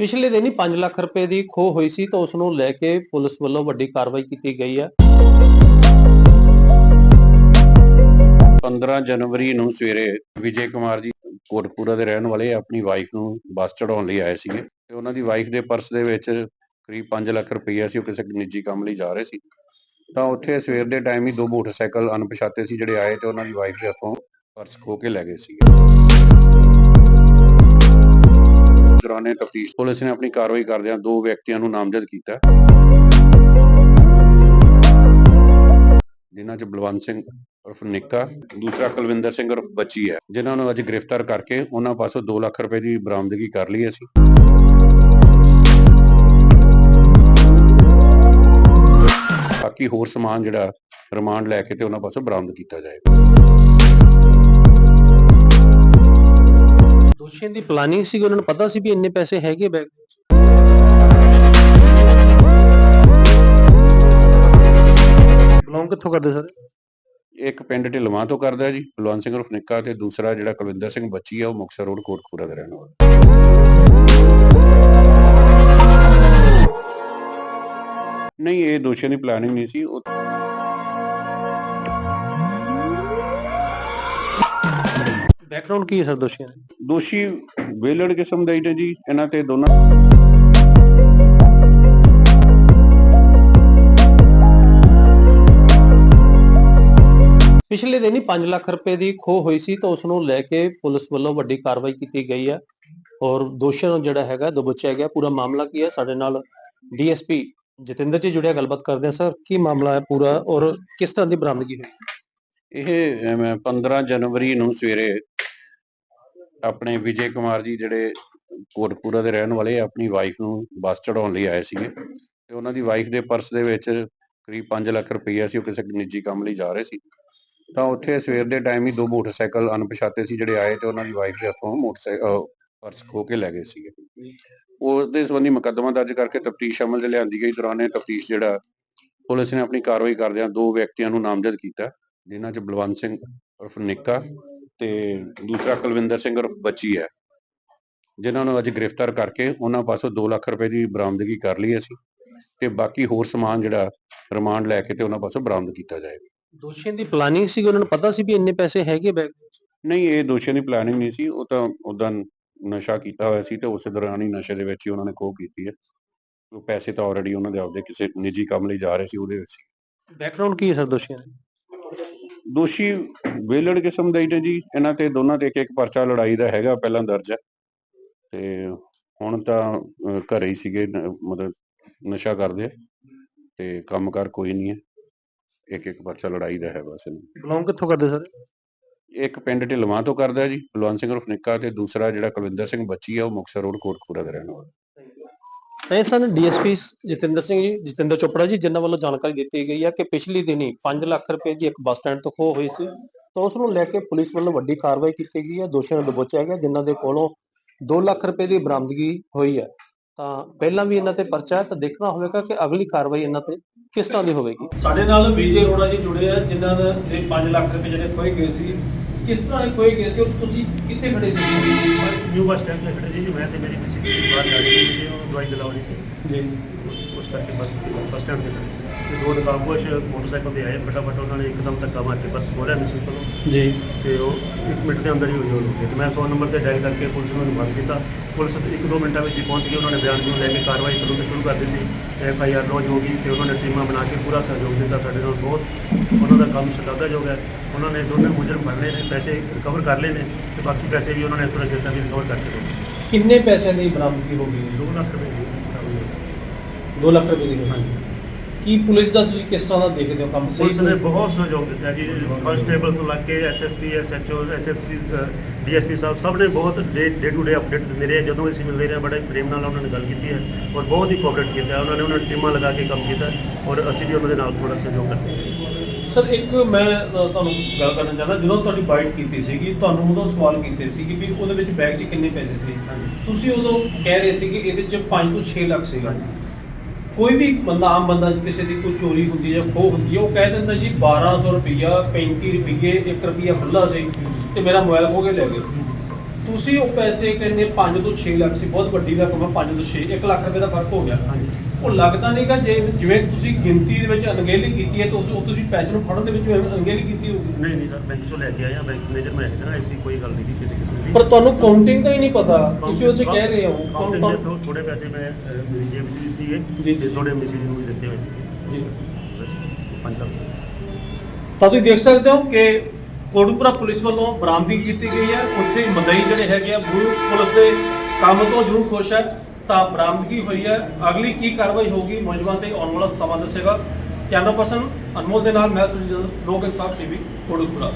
ਪਿਛਲੇ ਦਿਨ ਹੀ 5 ਲੱਖ ਰੁਪਏ ਦੀ ਖੋਹ ਹੋਈ ਸੀ ਤਾਂ ਉਸ ਨੂੰ ਲੈ ਕੇ ਪੁਲਿਸ ਵੱਲੋਂ ਵੱਡੀ ਕਾਰਵਾਈ ਕੀਤੀ ਗਈ ਹੈ। 15 ਜਨਵਰੀ ਨੂੰ ਸਵੇਰੇ ਵਿਜੇ ਕੁਮਾਰ ਜੀ ਕੋਟਪੂਰਾ ਦੇ ਰਹਿਣ ਵਾਲੇ ਆਪਣੀ ਵਾਈਫ ਨੂੰ ਬੱਸ ਚੜਾਉਣ ਲਈ ਆਏ ਸੀਗੇ ਤੇ ਉਹਨਾਂ ਦੀ ਵਾਈਫ ਦੇ ਪਰਸ ਦੇ ਵਿੱਚ ਕਰੀਬ 5 ਲੱਖ ਰੁਪਈਆ ਸੀ, ਉਹ ਕਿਸੇ ਨਿੱਜੀ ਕੰਮ ਲਈ ਜਾ ਰਹੇ ਸੀ। ਤਾਂ ਉੱਥੇ ਸਵੇਰ ਦੇ ਟਾਈਮ ਹੀ ਦੋ ਮੋਟਰਸਾਈਕਲ ਅਣਪਛਾਤੇ ਸੀ ਜਿਹੜੇ ਆਏ ਤੇ ਉਹਨਾਂ ਦੀ ਵਾਈਫ ਦੇ ਹੱਥੋਂ ਪਰਸ ਖੋ ਕੇ ਲੈ ਗਏ ਸੀਗੇ। ਦੌਰਾਨੇ ਤਫਤੀਸ਼ ਪੁਲਿਸ ਨੇ ਆਪਣੀ ਕਾਰਵਾਈ ਕਰਦਿਆਂ ਦੋ ਵਿਅਕਤੀਆਂ ਨੂੰ ਨਾਮਜ਼ਦ ਕੀਤਾ। ਜਿਨ੍ਹਾਂ 'ਚ ਬਲਵੰਤ ਸਿੰਘ ਉਰਫ ਨਿੱਕਾ, ਦੂਸਰਾ ਕੁਲਵਿੰਦਰ ਸਿੰਘ ਉਰਫ ਬੱਚੀ ਹੈ, ਜਿਨ੍ਹਾਂ ਨੂੰ ਅੱਜ ਗ੍ਰਿਫਤਾਰ ਕਰਕੇ ਉਹਨਾਂ ਪਾਸੋਂ 2 ਲੱਖ ਰੁਪਏ ਦੀ ਬਰਾਮਦਗੀ ਕਰ ਲਈ ਅਸੀਂ। ਬਾਕੀ ਹੋਰ ਸਮਾਨ ਜਿਹੜਾ ਰਿਮਾਂਡ ਲੈ ਕੇ ਤੇ ਉਹਨਾਂ ਪਾਸੋਂ ਬਰਾਮਦ ਕੀਤਾ ਜਾਏਗਾ। ਦੋਸ਼ੀਆਂ ਦੀ ਪਲਾਨਿੰਗ ਸੀ ਉਹਨਾਂ ਨੂੰ ਪਤਾ ਸੀ ਵੀ ਇੰਨੇ ਪੈਸੇ ਹੈਗੇ ਬੈਗ ਬਿਲੋਂਗ ਕਿੱਥੋਂ ਕਰਦੇ ਸਰ? ਇੱਕ ਪਿੰਡ ਢਿਲਵਾਂ ਤੋਂ ਕਰਦਾ ਜੀ, ਬਲਵੰਤ ਸਿੰਘ ਉਰਫ ਤੇ ਦੂਸਰਾ ਜਿਹੜਾ ਕੁਲਵਿੰਦਰ ਸਿੰਘ ਬੱਚੀ ਆ, ਉਹ ਮੁਕਤਸਰ ਰੋਡ ਕੋਟਕਪੂਰਾ ਦਾ ਰਹਿਣ ਵਾਲਾ। ਨਹੀਂ, ਇਹ ਦੋਸ਼ੀਆਂ ਦੀ ਪਲਾਨਿੰਗ ਨਹੀਂ ਸੀ, ਉਹ ਬੈਕਗ੍ਰਾਉਂਡ ਕੀ ਹੈ ਸਰ ਦੋਸ਼ੀਆਂ ਦਾ? ਦੋਸ਼ੀ ਵੇਲੜ ਕਿਸਮ ਦਾ ਹੀ ਨੇ ਜੀ ਇਹਨਾਂ ਤੇ ਦੋਨਾਂ ਪਿਛਲੇ ਦਿਨੀ 5 ਲੱਖ ਰੁਪਏ ਦੀ ਖੋਹ ਹੋਈ ਸੀ ਤਾਂ ਉਸ ਨੂੰ ਲੈ ਕੇ ਪੁਲਿਸ ਵੱਲੋਂ ਵੱਡੀ ਕਾਰਵਾਈ ਕੀਤੀ ਗਈ ਹੈ। ਔਰ ਦੋਸ਼ੀਆਂ ਨੂੰ ਜਿਹੜਾ ਹੈਗਾ ਦਬੋਚਿਆ ਗਿਆ। ਪੂਰਾ ਮਾਮਲਾ ਕੀ ਹੈ? ਸਾਡੇ ਨਾਲ ਡੀਐਸਪੀ ਜਤਿੰਦਰ ਜੀ ਜੁੜਿਆ। ਗੱਲਬਾਤ ਕਰਦੇ ਹਾਂ ਸਰ। ਕੀ ਮਾਮਲਾ ਹੈ ਪੂਰਾ? ਔਰ ਕਿਸ ਤਰ੍ਹਾਂ ਦੀ ਬਰਾਮਦਗੀ ਹੋਈ? ਇਹ ਅਮ, 15 ਜਨਵਰੀ ਨੂੰ ਸਵੇਰੇ ਆਪਣੇ ਵਿਜੇ ਕੁਮਾਰ ਜੀ ਜਿਹੜੇ ਕੋਟਪੂਰਾ ਦੇ ਰਹਿਣ ਵਾਲੇ ਆਪਣੀ ਵਾਈਫ ਨੂੰ ਬੱਸ ਚੜਾਉਣ ਲਈ ਆਏ ਸੀਗੇ। ਤੇ ਉਹਨਾਂ ਦੀ ਵਾਈਫ ਦੇ ਪਰਸ ਦੇ ਵਿੱਚ ਕਰੀਬ 5 ਲੱਖ ਰੁਪਈਆ ਸੀ, ਉਹ ਕਿਸੇ ਨਿੱਜੀ ਕੰਮ ਲਈ ਜਾ ਰਹੇ ਸੀ। ਤਾਂ ਉੱਥੇ ਸਵੇਰ ਦੇ ਟਾਈਮ ਹੀ ਦੋ ਮੋਟਰਸਾਈਕਲ ਅਣਪਛਾਤੇ ਸੀ ਜਿਹੜੇ ਆਏ ਤੇ ਉਹਨਾਂ ਦੀ ਵਾਈਫ ਦੇ ਹੱਥੋਂ ਮੋਟਰਸਾਈਕਲ ਪਰਸ ਖੋ ਕੇ ਲੈ ਗਏ ਸੀਗੇ। ਉਹਦੇ ਸੰਬੰਧੀ ਮੁਕੱਦਮਾ ਦਰਜ ਕਰਕੇ ਤਫਤੀਸ਼ ਅਮਲ 'ਚ ਲਿਆਂਦੀ ਗਈ। ਦੌਰਾਨੇ ਤਫਤੀਸ਼ ਜਿਹੜਾ ਪੁਲਿਸ ਨੇ ਆਪਣੀ ਕਾਰਵਾਈ ਕਰਦਿਆਂ ਦੋ ਵਿਅਕਤੀਆਂ ਨੂੰ ਨਾਮਜ਼ਦ ਕੀਤਾ, ਜਿਨ੍ਹਾਂ 'ਚ ਬਲਵੰਤ ਸਿੰਘ ਉਰਫ ਨਿੱਕਾ ਤੇ ਦੂਸਰਾ ਕੁਲਵਿੰਦਰ ਸਿੰਘ ਉਰਫ ਬੱਚੀ ਹੈ ਜਿਨ੍ਹਾਂ ਨੂੰ ਅੱਜ ਗ੍ਰਿਫਤਾਰ ਕਰਕੇ ਉਹਨਾਂ ਪਾਸੋਂ 2 ਲੱਖ ਰੁਪਏ ਦੀ ਬਰਾਮਦਗੀ ਕਰ ਲਈ ਅਸੀਂ ਤੇ ਬਾਕੀ ਹੋਰ ਸਮਾਨ ਜਿਹੜਾ ਰਿਮਾਂਡ ਲੈ ਕੇ ਤੇ ਉਹਨਾਂ ਪਾਸੋਂ ਬਰਾਮਦ ਕੀਤਾ ਜਾਏਗਾ। ਦੋਸ਼ੀਆਂ ਦੀ ਪਲਾਨਿੰਗ ਸੀ ਉਹਨਾਂ ਨੂੰ ਪਤਾ ਸੀ ਵੀ ਇੰਨੇ ਪੈਸੇ ਹੈਗੇ ਬੈਗ ਨਹੀਂ ਇਹ ਦੋਸ਼ੀਆਂ ਦੀ ਪਲਾਨਿੰਗ ਨਹੀਂ ਸੀ ਉਹ ਤਾਂ ਉਦਾਂ ਨਸ਼ਾ ਕੀਤਾ ਹੋਇਆ ਸੀ ਤੇ ਉਸੇ ਦੌਰਾਨ ਹੀ ਨਸ਼ੇ ਦੇ ਵਿੱਚ ਹੀ ਉਹਨਾਂ ਨੇ ਖੋਹ ਕੀਤੀ ਹੈ। ਉਹ ਪੈਸੇ ਤਾਂ ਆਲਰੇਡੀ ਉਹਨਾਂ ਦੇ ਆਪਦੇ ਕਿਸੇ ਨਿੱਜੀ ਕੰਮ ਲਈ ਜਾ ਰਹੇ ਸੀ ਉਹਦੇ ਵਿੱਚ। ਬੈਕਗ੍ਰਾਉਂਡ ਕੀ ਹੈ ਸਰ ਦੋਸ਼ੀਆਂ ਦਾ? ਦੋਸ਼ੀ ਵੇਲੜ ਕਿਸਮ ਦਾ ਹੀ ਨੇ ਜੀ। ਇਹਨਾਂ ਤੇ ਦੋਨਾਂ ਤੇ ਇੱਕ ਇੱਕ ਪਰਚਾ ਲੜਾਈ ਦਾ ਹੈਗਾ ਪਹਿਲਾਂ ਦਰਜ ਹੈ। ਤੇ ਹੁਣ ਤਾਂ ਅਹ, ਘਰੇ ਹੀ ਸੀਗੇ ਨ- ਮਤਲਬ ਨਸ਼ਾ ਕਰਦੇ ਆ। ਤੇ ਕੰਮਕਾਰ ਕੋਈ ਨਹੀਂ ਹੈ। ਇੱਕ ਇੱਕ ਪਰਚਾ ਲੜਾਈ ਦਾ ਹੈ ਬਸ ਇਹਨਾਂ। ਬਿਲੋਂਗ ਕਿੱਥੋਂ ਕਰਦੇ ਸਰ? ਇੱਕ ਪਿੰਡ ਢਿਲਵਾਂ ਤੋਂ ਕਰਦਾ ਜੀ ਬਲਵੰਤ ਸਿੰਘ ਉਰਫ ਨਿੱਕਾ ਤੇ ਦੂਸਰਾ ਜਿਹੜਾ ਕੁਲਵਿੰਦਰ ਸਿੰਘ ਬੱਚੀ ਹੈ ਉਹ ਮੁਕਤਸਰ ਰੋਡ ਕੋਟਕਪੂਰਾ ਦਾ ਰਹਿਣ ਵਾਲਾ। ਇਹ ਸਨ ਡੀਐਸਪੀ ਜਤਿੰਦਰ ਸਿੰਘ ਜੀ, ਜਤਿੰਦਰ ਚੋਪੜਾ ਜੀ, ਜਿਨ੍ਹਾਂ ਵੱਲੋਂ ਜਾਣਕਾਰੀ ਦਿੱਤੀ ਗਈ ਹੈ ਕਿ ਪਿਛਲੀ ਦਿਨੀ 5 ਲੱਖ ਰੁਪਏ ਦੀ ਇੱਕ ਬੱਸ ਸਟੈਂਡ ਤੋਂ ਖੋਹ ਹੋਈ ਸੀ। ਤਾਂ ਉਸ ਨੂੰ ਲੈ ਕੇ ਪੁਲਿਸ ਵੱਲੋਂ ਵੱਡੀ ਕਾਰਵਾਈ ਕੀਤੀ ਗਈ ਹੈ, ਦੋਸ਼ੀਆਂ ਨੂੰ ਦਬੋਚਿਆ ਗਿਆ, ਜਿਨ੍ਹਾਂ ਦੇ ਕੋਲੋਂ 2 ਲੱਖ ਰੁਪਏ ਦੀ ਬਰਾਮਦਗੀ ਹੋਈ ਹੈ। ਤਾਂ ਪਹਿਲਾਂ ਵੀ ਇਹਨਾਂ ਤੇ ਪਰਚਾ ਹੈ, ਤਾਂ ਦੇਖਣਾ ਹੋਵੇਗਾ ਕਿ ਅਗਲੀ ਕਾਰਵਾਈ ਇਹਨਾਂ ਤੇ ਕਿਸ ਤਰ੍ਹਾਂ ਦੀ ਹੋਵੇਗੀ। ਸਾਡੇ ਨਾਲ ਵਿਜੇ ਅਰੋੜਾ ਜੀ ਜੁੜੇ ਆ, ਜਿਨ੍ਹਾਂ ਦੇ 5 ਲੱਖ ਰੁਪਏ ਜਿਹੜੇ ਖੋਏ ਗਏ ਸੀ। ਕਿਸ ਤਰ੍ਹਾਂ ਖੋਏ ਗਏ ਸੀ ਤੁਸੀਂ ਕਿੱਥੇ ਖੜੇ ਸੀ? ਬੱਸ ਸਟੈਂਡ ਤੇ ਖੜੇ ਸੀ ਜੀ ਮੈਂ ਤੇ ਮੇਰੀ ਮਿਸਿਸ ਜੀ ਬਾਹਰ ਜਾ ਰਹੀ ਸੀ ਉਹ ਦਵਾਈ ਦਿਲਾਉਣੀ ਸੀ। ਜੀ। ਉਸ ਕਰਕੇ ਬੱਸ ਬੱਸ ਸਟੈਂਡ ਤੇ ਖੜੇ ਸੀ। ਤੇ ਦੋ ਨਕਾਬਪੋਸ਼ ਮੋਟਰਸਾਈਕਲ ਤੇ ਆਏ ਫਟਾਫਟ ਉਹਨਾਂ ਨੇ ਇੱਕਦਮ ਧੱਕਾ ਮਾਰ ਕੇ ਬੱਸ ਖੋਲਿਆ ਮਿਸਿਸ ਕੋਲੋਂ। ਜੀ। ਤੇ ਉਹ ਇੱਕ ਮਿੰਟ ਦੇ ਅੰਦਰ ਹੀ ਹੋਈ ਹੋ ਗਈ ਤੇ ਮੈਂ 100 ਨੰਬਰ ਤੇ ਡਾਇਲ ਕਰਕੇ ਪੁਲਿਸ ਨੂੰ ਇਨਫਾਰਮ ਕੀਤਾ। ਪੁਲਿਸ ਇੱਕ ਦੋ ਮਿੰਟਾਂ ਵਿੱਚ ਹੀ ਪਹੁੰਚ ਗਈ ਉਹਨਾਂ ਨੇ ਬਿਆਨ ਨੂੰ ਲੈ ਕੇ ਕਾਰਵਾਈ ਕਦੋਂ ਤੋਂ ਸ਼ੁਰੂ ਕਰ ਦਿੱਤੀ। ਐਫ ਆਈ ਆਰ ਲੌਜ ਹੋ ਗਈ ਤੇ ਉਹਨਾਂ ਨੇ ਟੀਮਾਂ ਬਣਾ ਕੇ ਪੂਰਾ ਸਹਿਯੋਗ ਦਿੱਤਾ ਸਾਡੇ ਨਾਲ ਬਹੁਤ। ਉਹਨਾਂ ਦਾ ਕੰਮ ਸ਼ਲਾਘਾਯੋਗ ਹੈ। ਉਹਨਾਂ ਨੇ ਦੋਨੇ ਮੁਜਰਮ ਫੜ ਲਏ ਨੇ ਪੈਸੇ ਰਿਕਵਰ ਕਰ ਲਏ ਨੇ ਤੇ ਬਾਕੀ ਪੈਸੇ ਵੀ ਉਹਨਾਂ ਨੇ ਸੁਰੱਖਿਅਤਾਂ ਦੀ ਰਿਕਵਰ ਕਰਕੇ ਕਿੰਨੇ ਪੈਸਿਆਂ ਦੀ ਬਰਾਮਦਗੀ ਹੋ ਗਈ? 2 ਲੱਖ ਰੁਪਏ ਦੀ ਹੋਈ। 2 ਲੱਖ ਰੁਪਏ ਦੀ ਹੋਈ ਕੀ ਪੁਲਿਸ ਦਾ ਤੁਸੀਂ ਕਿਸ ਤਰ੍ਹਾਂ ਦਾ ਦੇਖਦੇ ਹੋ ਕੰਮ ਸਹੀ ਪੁਲਿਸ ਨੇ ਬਹੁਤ ਸਹਿਯੋਗ ਦਿੱਤਾ ਜੀ ਕਨਸਟੇਬਲ ਤੋਂ ਲੱਗ ਕੇ ਐਸਐਸਪੀ ਐਸਐਚਓ ਐਸਐਸਪੀ ਡੀਐਸਪੀ ਸਾਹਿਬ ਸਭ ਨੇ ਬਹੁਤ ਡੇ ਟੂ ਡੇ ਅਪਡੇਟ ਦਿੰਦੇ ਰਹੇ ਜਦੋਂ ਅਸੀਂ ਮਿਲਦੇ ਰਹੇ ਬੜੇ ਪ੍ਰੇਮ ਨਾਲ ਉਹਨਾਂ ਨੇ ਗੱਲ ਕੀਤੀ ਹੈ ਔਰ ਬਹੁਤ ਹੀ ਕੋਆਪਰੇਟ ਕੀਤਾ। ਉਹਨਾਂ ਨੇ ਉਹਨਾਂ ਟੀਮਾਂ ਲਗਾ ਕੇ ਕੰਮ ਕੀਤਾ ਔਰ ਅਸੀਂ ਵੀ ਉਹਨਾਂ ਦੇ ਨਾਲ ਥੋੜਾ ਸਹਿਯੋਗ ਕਰਦੇ ਹਾਂ ਸਰ ਇੱਕ ਮੈਂ ਤੁਹਾਨੂੰ ਗੱਲ ਕਰਨਾ ਚਾਹੁੰਦਾ ਜਦੋਂ ਤੁਹਾਡੀ ਬਾਈਟ ਕੀਤੀ ਸੀਗੀ ਤੁਹਾਨੂੰ ਉਦੋਂ ਸਵਾਲ ਕੀਤੇ ਸੀ ਕਿ ਵੀ ਉਹਦੇ ਵਿੱਚ ਬੈਗ 'ਚ ਕਿੰਨੇ ਪੈਸੇ ਸੀ। ਤੁਸੀਂ ਉਦੋਂ ਕਹਿ ਰਹੇ ਸੀ ਕਿ ਇਹਦੇ 'ਚ 5 ਤੋਂ 6 ਲੱਖ ਸੀਗਾ। ਕੋਈ ਵੀ ਬੰਦਾ, ਆਮ ਬੰਦਾ ਜੇ ਕਿਸੇ ਦੀ ਕੋਈ ਚੋਰੀ ਹੁੰਦੀ ਹੈ ਜਾਂ ਖੋਹ ਹੁੰਦੀ ਹੈ, ਉਹ ਕਹਿ ਦਿੰਦਾ ਜੀ 1200 ਰੁਪਈਆ 35 ਰੁਪਈਏ 1 ਰੁਪਈਆ ਖੁੱਲਾ ਸੀ ਤੇ ਮੇਰਾ ਮੋਬਾਈਲ ਖੋ ਕੇ ਲੈ ਗਏ। ਤੁਸੀਂ ਉਹ ਪੈਸੇ ਕਹਿੰਦੇ 5 ਤੋਂ 6 ਲੱਖ ਸੀ, ਬਹੁਤ ਵੱਡੀ ਰਕਮ ਹੈ 5 ਤੋਂ 6 1 ਲੱਖ ਰੁਪਏ ਦਾ ਫ਼ਰਕ ਹੋ ਗਿਆ। ਹਾਂਜੀ। ਉਹ ਲੱਗਦਾ ਨਹੀਂਗਾ ਜੇ ਜਿਵੇਂ ਤੁਸੀਂ ਗਿਣਤੀ ਦੇ ਵਿੱਚ ਅਣਗਹਿਲੀ ਕੀਤੀ ਹੈ ਤਾਂ ਉਸ- ਉਹ ਤੁਸੀਂ ਪੈਸੇ ਨੂੰ ਫੜਨ ਦੇ ਵਿੱਚ ਅਣਗਹਿਲੀ ਕੀਤੀ ਹੋਊਗੀ। ਨਹੀਂ ਨਹੀਂ ਸਰ ਬੈਂਕ ਚੋਂ ਲੈ ਕੇ ਆਇਆ ਬੈਂਕ ਮੈਨੇਜਰ ਮੈਂ ਹੈਗਾ ਐਸੀ ਕੋਈ ਗੱਲ ਨਹੀਂ ਕਿਸੇ ਕਿਸਮ ਦੀ। ਪਰ ਤੁਹਾਨੂੰ ਕਾਊਂਟਿੰਗ ਦਾ ਹੀ ਨਹੀਂ ਪਤਾ। ਤੁਸੀਂ ਉਹ 'ਚ ਕਹਿ ਰਹੇ ਹੋ ਕਾਊਂਟਿੰਗ ਦੇ ਥੋ- ਥੋੜੇ ਪੈਸੇ ਮੈਂ ਅਹ, ਮੇਰੀ ਜੇਬ ਵਿੱਚ ਵੀ ਜੀ, ਸੀਗੇ ਜੀ। ਤੇ ਥੋੜੇ ਮਿਸਿਜ ਨੂੰ ਵੀ ਦਿੱਤੇ ਹੋਏ ਸੀ ਜੀ। ਬਸ 5 ਲੱਖ। ਤਾਂ ਤੁਸੀਂ ਦੇਖ ਸਕਦੇ ਹੋ ਕਿ ਕੋਟਕਪੁਰਾ ਪੁਲਿਸ ਵੱਲੋਂ ਬਰਾਮਦਗੀ ਕੀਤੀ ਗਈ ਹੈ। ਉੱਥੇ ਮਦਈ ਜਿਹੜੇ ਹੈਗੇ ਆ ਗੁਰੂ ਪੁਲਿਸ ਦੇ ਕੰਮ ਤੋਂ ਜ਼ਰੂਰ ਖੁਸ਼ ਹੈ। ਤਾਂ ਬਰਾਮਦਗੀ ਹੋਈ ਹੈ। ਅਗਲੀ ਕੀ ਕਾਰਵਾਈ ਹੋਊਗੀ ਮੁਲਜ਼ਮਾਂ ਤੇ ਆਉਣ ਵਾਲਾ ਸਮਾਂ ਦੱਸੇਗਾ। ਕੈਮਰਾ ਪਰਸਨ ਅਨਮੋਲ ਦੇ ਨਾਲ, ਮੈਂ ਸੁਨੀਲ ਲੋਕ ਇਨਸਾਫ ਟੀਵੀ, ਕੋਟਕਪੁਰਾ।